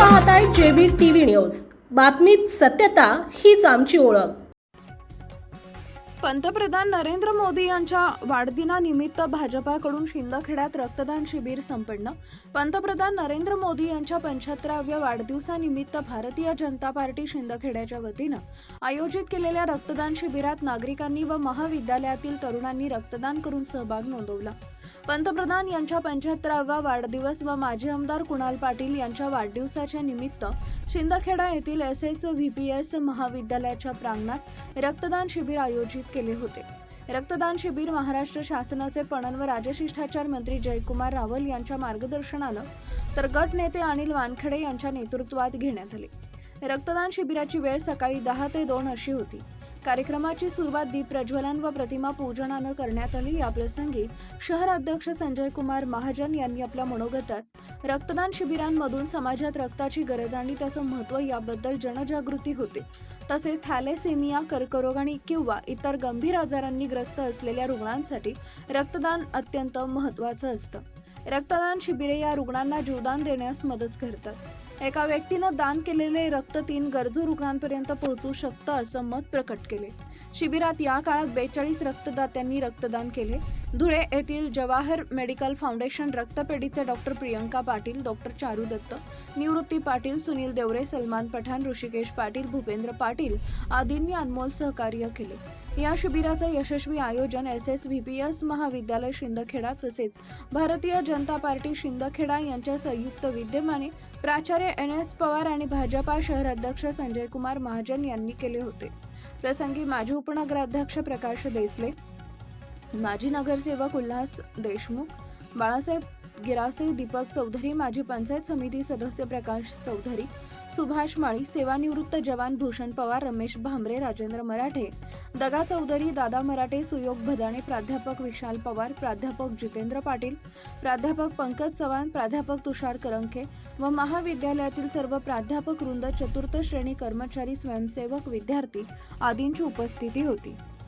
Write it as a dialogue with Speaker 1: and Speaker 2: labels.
Speaker 1: पाहताय JB TV news. बातमीत सत्यता हीच आमची ओळख.
Speaker 2: पंतप्रधान नरेंद्र मोदी यांच्या वाढदिनानिमित्त भाजपाकडून शिंदखेड्यात रक्तदान शिबिर संपन्न. पंतप्रधान नरेंद्र मोदी यांच्या पंच्याहत्तराव्या वाढदिवसानिमित्त भारतीय जनता पार्टी शिंदखेड्याच्या वतीनं आयोजित केलेल्या रक्तदान शिबिरात नागरिकांनी व महाविद्यालयातील तरुणांनी रक्तदान करून सहभाग नोंदवला. पंतप्रधान यांच्या पंच्याहत्तरावा वाढदिवस व माजी आमदार कुणाल पाटील यांच्या वाढदिवसाच्या निमित्त शिंदखेडा येथील S S V P S महाविद्यालयाच्या प्रांगणात रक्तदान शिबिर आयोजित केले होते. रक्तदान शिबिर महाराष्ट्र शासनाचे पणन व राजशिष्टाचार मंत्री जयकुमार रावल यांच्या मार्गदर्शनानं तर गट नेते अनिल वानखेडे यांच्या नेतृत्वात घेण्यात आले. रक्तदान शिबिराची वेळ सकाळी दहा ते दोन अशी होती. कार्यक्रमाची सुरुवात दीप प्रज्वलन व प्रतिमा पूजनानं करण्यात आली. या प्रसंगी शहर अध्यक्ष संजय कुमार महाजन यांनी आपल्या मनोगतात रक्तदान शिबिरांमधून समाजात रक्ताची गरज आणि त्याचं महत्त्व याबद्दल जनजागृती होते. तसेच थॅलेसेमिया कर्करोग आणि किंवा इतर गंभीर आजारांनी ग्रस्त असलेल्या रुग्णांसाठी रक्तदान अत्यंत महत्त्वाचं असतं. रक्तदान शिबिरे या रुग्णांना जीवदान देण्यास मदत करतात. एका व्यक्तीनं दान केलेले रक्त तीन गरजू रुग्णांपर्यंत पोहोचू शकतं असं मत प्रकट केले. शिबिरात या काळात बेचाळीस रक्तदात्यांनी रक्तदान केले. धुळे येथील जवाहर मेडिकल फाउंडेशन रक्तपेढीचे डॉक्टर प्रियंका पाटील डॉक्टर चारू दत्त निवृत्ती पाटील सुनील देवरे सलमान पठाण ऋषिकेश पाटील भूपेंद्र पाटील आदींनी अनमोल सहकार्य केले. या शिबिराचं यशस्वी आयोजन S S V P S महाविद्यालय शिंदखेडा तसेच भारतीय जनता पार्टी शिंदखेडा यांच्या संयुक्त विद्यमाने प्राचार्य एन एस पवार आणि भाजपा शहराध्यक्ष संजय कुमार महाजन यांनी केले होते. प्रसंगी माजी उपनगराध्यक्ष प्रकाश देसले माजी नगरसेवक उल्हास देशमुख बाळासाहेब गिरासे दीपक चौधरी माजी पंचायत समिती सदस्य प्रकाश चौधरी सुभाष माळी सेवानिवृत्त जवान भूषण पवार रमेश भांबरे राजेंद्र मराठे दगा चौधरी दादा मराठे सुयोग भदाणे प्राध्यापक विशाल पवार प्राध्यापक जितेंद्र पाटील प्राध्यापक पंकज चव्हाण प्राध्यापक तुषार करंखे व महाविद्यालयातील सर्व प्राध्यापक वृंद चतुर्थ श्रेणी कर्मचारी स्वयंसेवक विद्यार्थी आदींची उपस्थिती होती.